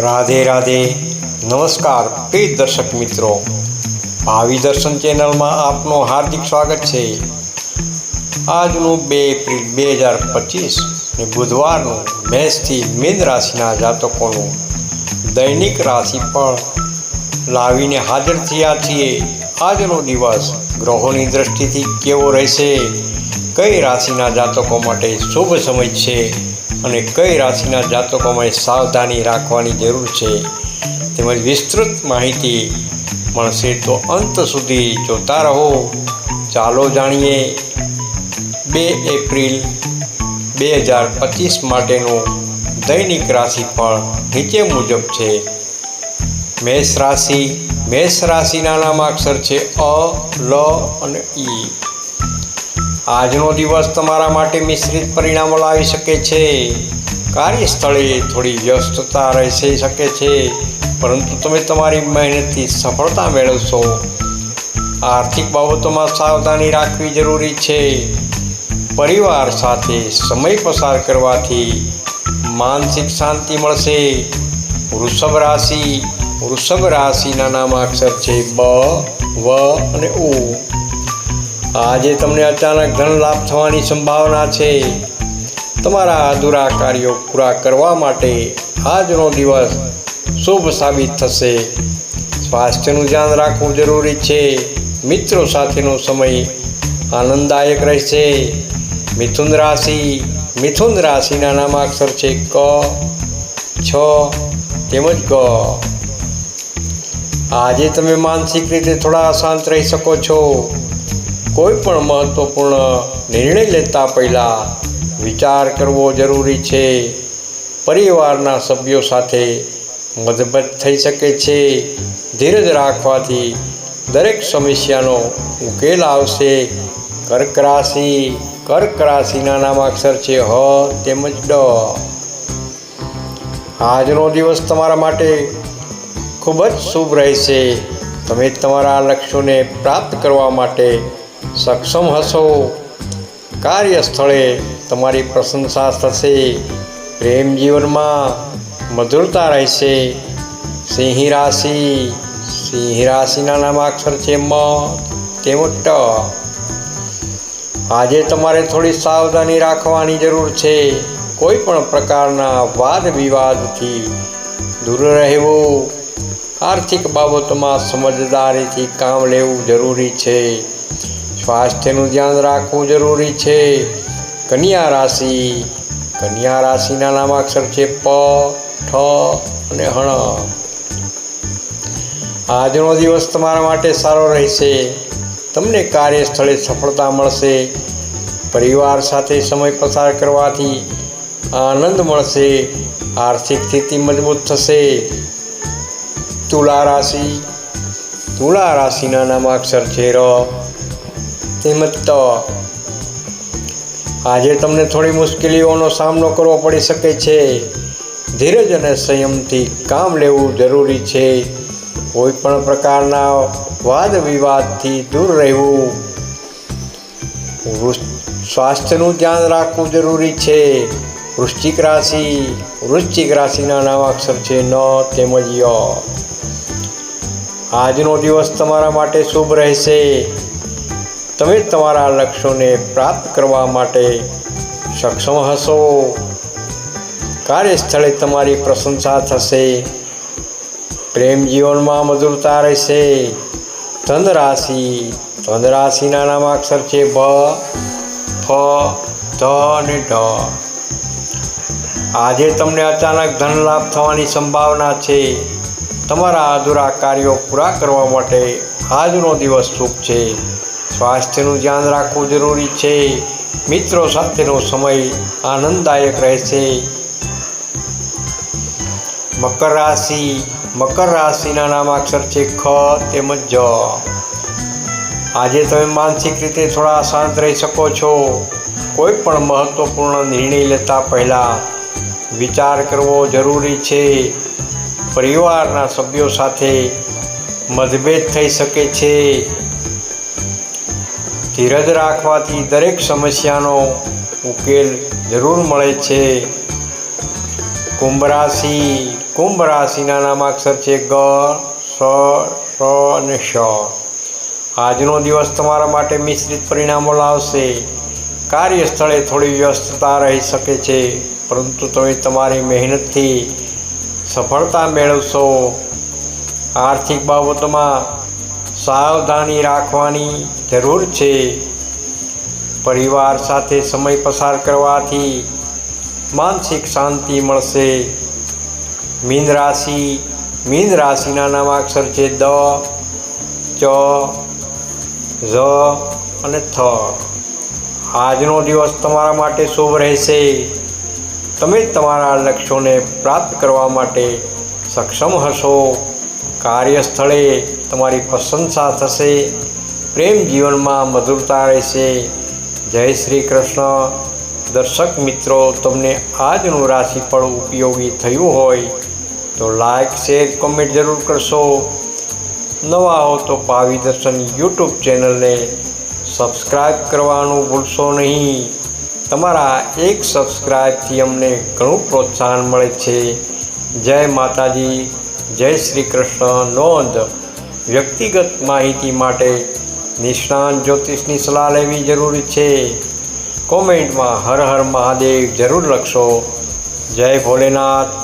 રાધે રાધે. નમસ્કાર, પ્રિય દર્શક મિત્રો. ભાવિ દર્શન ચેનલમાં આપનું હાર્દિક સ્વાગત છે. આજનું બે એપ્રિલ બે હજાર પચીસ ને બુધવારનું મેષથી મીન રાશિના જાતકોનું દૈનિક રાશિ પણ લાવીને હાજર થયા છીએ. આજનો દિવસ ગ્રહોની દ્રષ્ટિથી કેવો રહેશે? કઈ રાશિના જાતકો માટે શુભ સમય છે? અને કઈ રાશિના જાતકોમાં સાવધાની રાખવાની જરૂર છે તેમજ વિસ્તૃત માહિતી મળશે તો અંત સુધી જોતા રહો. ચાલો જાણીએ બે એપ્રિલ બે હજાર પચીસ માટેનું દૈનિક રાશિફળ નીચે મુજબ છે. મેષ રાશિ, મેષ રાશિના નામાક્ષર છે અ, લ અને ઈ. આજનો દિવસ તમારા માટે મિશ્રિત પરિણામો લાવી શકે છે. કાર્યસ્થળે થોડી વ્યસ્તતા રહી શકે છે. પરંતુ તમે તમારી મહેનતથી સફળતા મેળવશો. આર્થિક બાબતોમાં સાવધાની રાખવી જરૂરી છે. પરિવાર સાથે સમય પસાર કરવાથી માનસિક શાંતિ મળશે. વૃષભ રાશિ, વૃષભ રાશિના નામાક્ષર છે બ, વ અને ઉ. આજે તમને અચાનક ધન લાભ થવાની સંભાવના છે. તમારા અધૂરા કાર્યો પૂરા કરવા માટે આજનો દિવસ શુભ સાબિત થશે. સ્વાસ્થ્યનું ધ્યાન રાખવું જરૂરી છે. મિત્રો સાથેનો સમય આનંદદાયક રહેશે. મિથુન રાશિ, મિથુન રાશિના નામાક્ષર છે ક, છ, તેમજ ગ. આજે તમે માનસિક રીતે થોડા અશાંત રહી શકો છો. કોઈ પણ મહત્વપૂર્ણ નિર્ણય લેતા પહેલાં વિચાર કરવો જરૂરી છે. પરિવારના સભ્યો સાથે મતભેદ થઈ શકે છે. ધીરજ રાખવાથી દરેક સમસ્યાનો ઉકેલ આવશે. કર્ક રાશિ કર્ક રાશિના નામાક્ષર છે હ તેમજ ડ. આજનો દિવસ તમારા માટે ખૂબ જ શુભ રહેશે. તમે તમારા લક્ષ્યોને પ્રાપ્ત કરવા માટે સક્ષમ હશો. કાર્યસ્થળે તમારી પ્રશંસા થશે. પ્રેમ જીવનમાં મધુરતા રહેશે. સિંહ રાશિ, સિંહ રાશિના નામાક્ષર છે મ તેમજ ટ આજે તમારે થોડી સાવધાની રાખવાની જરૂર છે. કોઈ પણ પ્રકારના વાદ વિવાદથી દૂર રહેવું. આર્થિક બાબતોમાં સમજદારીથી કામ લેવું જરૂરી છે. સ્વાસ્થ્યનું ધ્યાન રાખવું જરૂરી છે. કન્યા રાશિ. કન્યા રાશિના નામાક્ષર છે પ, ઠ અને હણ. આજનો દિવસ તમારા માટે સારો રહેશે. તમને કાર્યસ્થળે સફળતા મળશે. પરિવાર સાથે સમય પસાર કરવાથી આનંદ મળશે. આર્થિક સ્થિતિ મજબૂત થશે. તુલા રાશિ. તુલા રાશિના નામાક્ષર છે ર. તેમજ આજે તમને થોડી મુશ્કેલીઓનો સામનો કરવો પડી શકે છે. ધીરજ અને સંયમથી કામ લેવું જરૂરી છે. કોઈ પણ પ્રકારના વાદ વિવાદથી દૂર રહેવું. સ્વાસ્થ્યનું ધ્યાન રાખવું જરૂરી છે. વૃશ્ચિક રાશિ, વૃશ્ચિક રાશિના નામાક્ષર છે ન તેમજ ય. આજનો દિવસ તમારા માટે શુભ રહેશે. તમે તમારા લક્ષ્યોને પ્રાપ્ત કરવા માટે સક્ષમ હશો. કાર્યસ્થળે તમારી પ્રશંસા થશે. પ્રેમ જીવનમાં મધુરતા રહેશે. ધન રાશિ ધન રાશિના નામાક્ષર છે ભ, ફ, ધ અને ઢ આજે તમને અચાનક ધન લાભ થવાની સંભાવના છે. તમારા અધૂરા કાર્યો પૂરા કરવા માટે આજનો દિવસ શુભ છે. સ્વાસ્થ્યનું ધ્યાન રાખવું જરૂરી છે. મિત્રો સાથેનો સમય આનંદદાયક રહેશે. મકર રાશિ, મકર રાશિના નામાક્ષર છે ખ તેમજ જ. આજે તમે માનસિક રીતે થોડા શાંત રહી શકો છો. કોઈ પણ મહત્વપૂર્ણ નિર્ણય લેતા પહેલાં વિચાર કરવો જરૂરી છે. પરિવારના સભ્યો સાથે મતભેદ થઈ શકે છે. ધીરજ રાખવાથી દરેક સમસ્યાનો ઉકેલ જરૂર મળે છે. કુંભ રાશિ, કુંભ રાશિના નામાક્ષર છે ગ, સ સ અને શ. આજનો દિવસ તમારા માટે મિશ્રિત પરિણામો લાવશે. કાર્યસ્થળે થોડી વ્યસ્તતા રહી શકે છે, પરંતુ તમે તમારી મહેનતથી સફળતા મેળવશો. આર્થિક બાબતોમાં સાવધાની રાખવાની જરૂર છે. પરિવાર સાથે સમય પસાર કરવાથી માનસિક શાંતિ મળશે. મીન રાશિ, મીન રાશિના નામાક્ષર છે દ, ચ, ઝ અને થ. આજનો દિવસ તમારા માટે શુભ રહેશે. તમે તમારા લક્ષ્યોને પ્રાપ્ત કરવા માટે સક્ષમ હશો. કાર્યસ્થળે તમારી પ્રશંસા થશે, પ્રેમ જીવનમાં મધુરતા રહેશે. જય શ્રી કૃષ્ણ. દર્શક મિત્રો, તમને આજનું રાશિફળ ઉપયોગી થયું હોય તો લાઈક શેર કોમેન્ટ જરૂર કરશો. નવા હો તો ભાવિ દર્શન યુટ્યુબ ચેનલને સબસ્ક્રાઈબ કરવાનું ભૂલશો નહીં. તમારા એક સબસ્ક્રાઈબથી અમને ઘણું પ્રોત્સાહન મળે છે. જય માતાજી, જય શ્રી કૃષ્ણ. નોંધ વ્યક્તિગત માહિતી માટે નિષ્ણાંત જ્યોતિષની સલાહ લેવી જરૂરી છે. કોમેન્ટમાં હર હર મહાદેવ જરૂર લખશો. જય ભોલેનાથ.